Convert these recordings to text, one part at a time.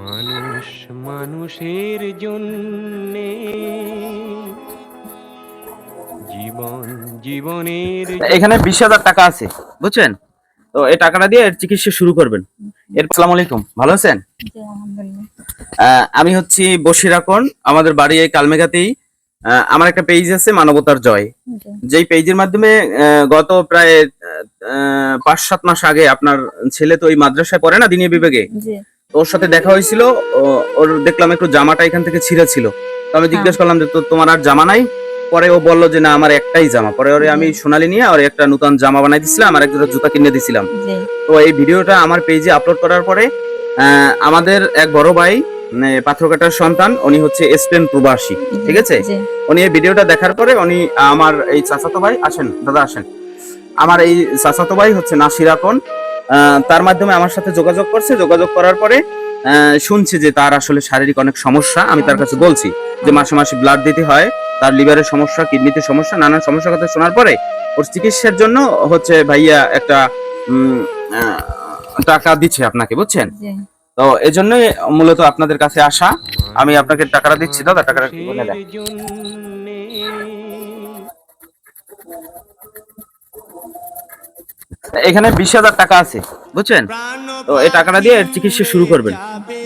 মানুষ মানুষের জন্যে। জীবন জীবনের এখানে বিশ হাজার টাকা আছে বুঝছেন? তো এই টাকাটা দিয়ে চিকিৎসা শুরু করবেন। এর আসসালামু আলাইকুম ভালো আছেন? জি আলহামদুলিল্লাহ। আহ, আমি হচ্ছি বসিরাকন আমাদের বাড়ি এই কালমেঘাতেই। আমার একটা পেজ আছে মানবতার জয়। যেই পেজের মাধ্যমে আহ, গত প্রায় আহ, পাঁচ সাত মাস আগে আপনার ছেলে তো ওই মাদ্রাসায় পড়ে না দিনীয় বিবেকে? ওর সাথে দেখা হয়েছিল ওর দেখলাম একটু জামাটা এখান থেকে ছিঁড়া ছিল। তো আমি জিজ্ঞেস করলাম যে তো তোমার আর জামা নাই? পরে ও বলল যে না আমার একটাই জামা। পরে ওরে আমি সোনালি নিয়ে ওর একটা নতুন জামা বানাই দিছিলাম আর একটা জুতা কিনে দিছিলাম। তো এই ভিডিওটা আমার পেজে আপলোড করার পরে আমাদের এক বড় ভাই মানে পাথরকাটার সন্তান উনি হচ্ছে স্পেন প্রবাসী ঠিক আছে? উনি এই ভিডিওটা দেখার পরে উনি আমার এই চাচাতো ভাই আসেন দাদা আসেন। আমার এই চাচাতো ভাই হচ্ছে নাসির আকন। আহ, তার মাধ্যমে আমার সাথে যোগাযোগ করছে। যোগাযোগ করার পরে আহ, শুনছে যে তার আসলে শারীরিক অনেক সমস্যা। আমি তার কাছে বলছি যে মাসে মাসে ব্লাড দিতে হয় তার লিভারের সমস্যা কিডনিতে সমস্যা নানান সমস্যার কথা শোনার পরে ওর চিকিৎসার জন্য হচ্ছে ভাইয়া একটা উম, আহ, টাকা দিচ্ছে আপনাকে বুঝছেন? তো এই জন্যই মূলত আপনাদের কাছে আসা। আমি আপনাকে টাকাটা দিচ্ছি দাদা টাকাটা এখানে বিশ হাজার টাকা আছে, বুঝছেন? তো এই টাকাটা দিয়ে চিকিৎসা শুরু করবেন।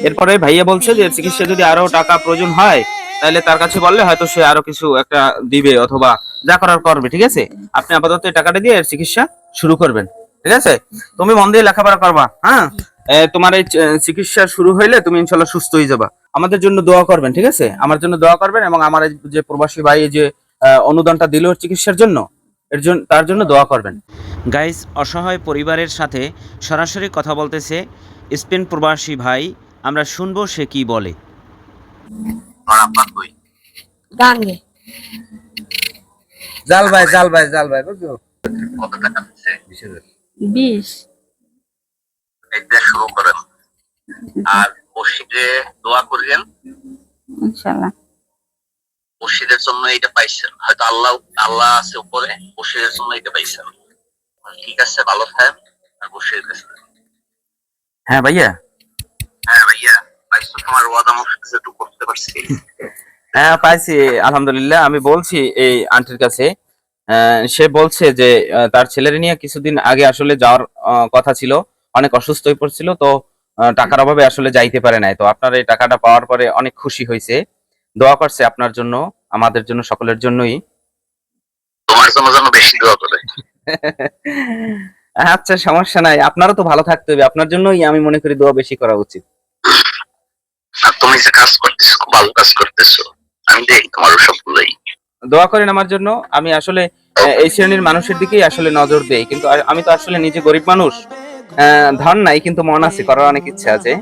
এরপরে ভাইয়া বলছে যে চিকিৎসা যদি আরও টাকা প্রয়োজন হয়, তাহলে তার কাছে বললে হয়তো সে আরও কিছু একটা দিবে অথবা যা করার করবে, ঠিক আছে? আপনি আপাতত এই টাকাটা দিয়ে চিকিৎসা শুরু করবেন, ঠিক আছে? তুমি মন দিয়ে লেখাপড়া করবা হ্যাঁ? তোমার এই চিকিৎসা শুরু হইলে তুমি ইনশাল্লাহ সুস্থ হয়ে যাবা। আমাদের জন্য দোয়া করবেন, ঠিক আছে? আমার জন্য দোয়া করবেন এবং আমার যে প্রবাসী ভাই যে অনুদানটা দিল চিকিৎসার জন্য এর জন্য তার জন্য দোয়া করবেন। গাইস অসহায় পরিবারের সাথে সরাসরি কথা বলতেছে স্পেন প্রবাসী ভাই আমরা শুনব সে কি বলে। জাল ভাই জাল ভাই জাল ভাই বুঝছ? বিশ। এটা শুরু করেন। আর মসজিদে দোয়া করিলেন ইনশাআল্লাহ মসজিদের জন্য এটা পাইছেন। হয়তো আল্লাহ আল্লাহ আছে উপরে মসজিদের জন্য এটা পাইছেন। ঠিক আছে ভালো থাকেন আর কাছে হ্যাঁ ভাইয়া? হ্যাঁ ভাইয়া। পাইছো তোমার ওয়াদা একটু করতে পারছি। হ্যাঁ পাইছি আলহামদুলিল্লাহ। আমি বলছি এই আন্টির কাছে। সে বলছে যে তার ছেলের নিয়ে কিছুদিন আগে আসলে যাওয়ার কথা ছিল। অনেক অসুস্থ হয়ে পড়ছিল তো টাকার অভাবে আসলে যাইতে পারে নাই। তো আপনার এই টাকাটা পাওয়ার পরে অনেক খুশি হয়েছে দোয়া করছে আপনার জন্য আমাদের জন্য সকলের জন্যই। তোমার জন্য যেন বেশি দোয়া করে। আচ্ছা সমস্যা নাই। আপনারও তো ভালো থাকতে হবে। আপনার জন্যই আমি মনে করি দোয়া বেশি করা উচিত। তুমি যে কাজ করতেছো খুব ভালো কাজ করতেছো আমি দেখি তোমার সবগুলোই দোয়া করেন আমার জন্য। আমি আসলে এই শ্রেণির মানুষের দিকেই আসলে নজর দেই। কিন্তু আমি তো আসলে নিজে গরিব মানুষ। ধন নাই কিন্তু মন আছে করার অনেক ইচ্ছা আছে।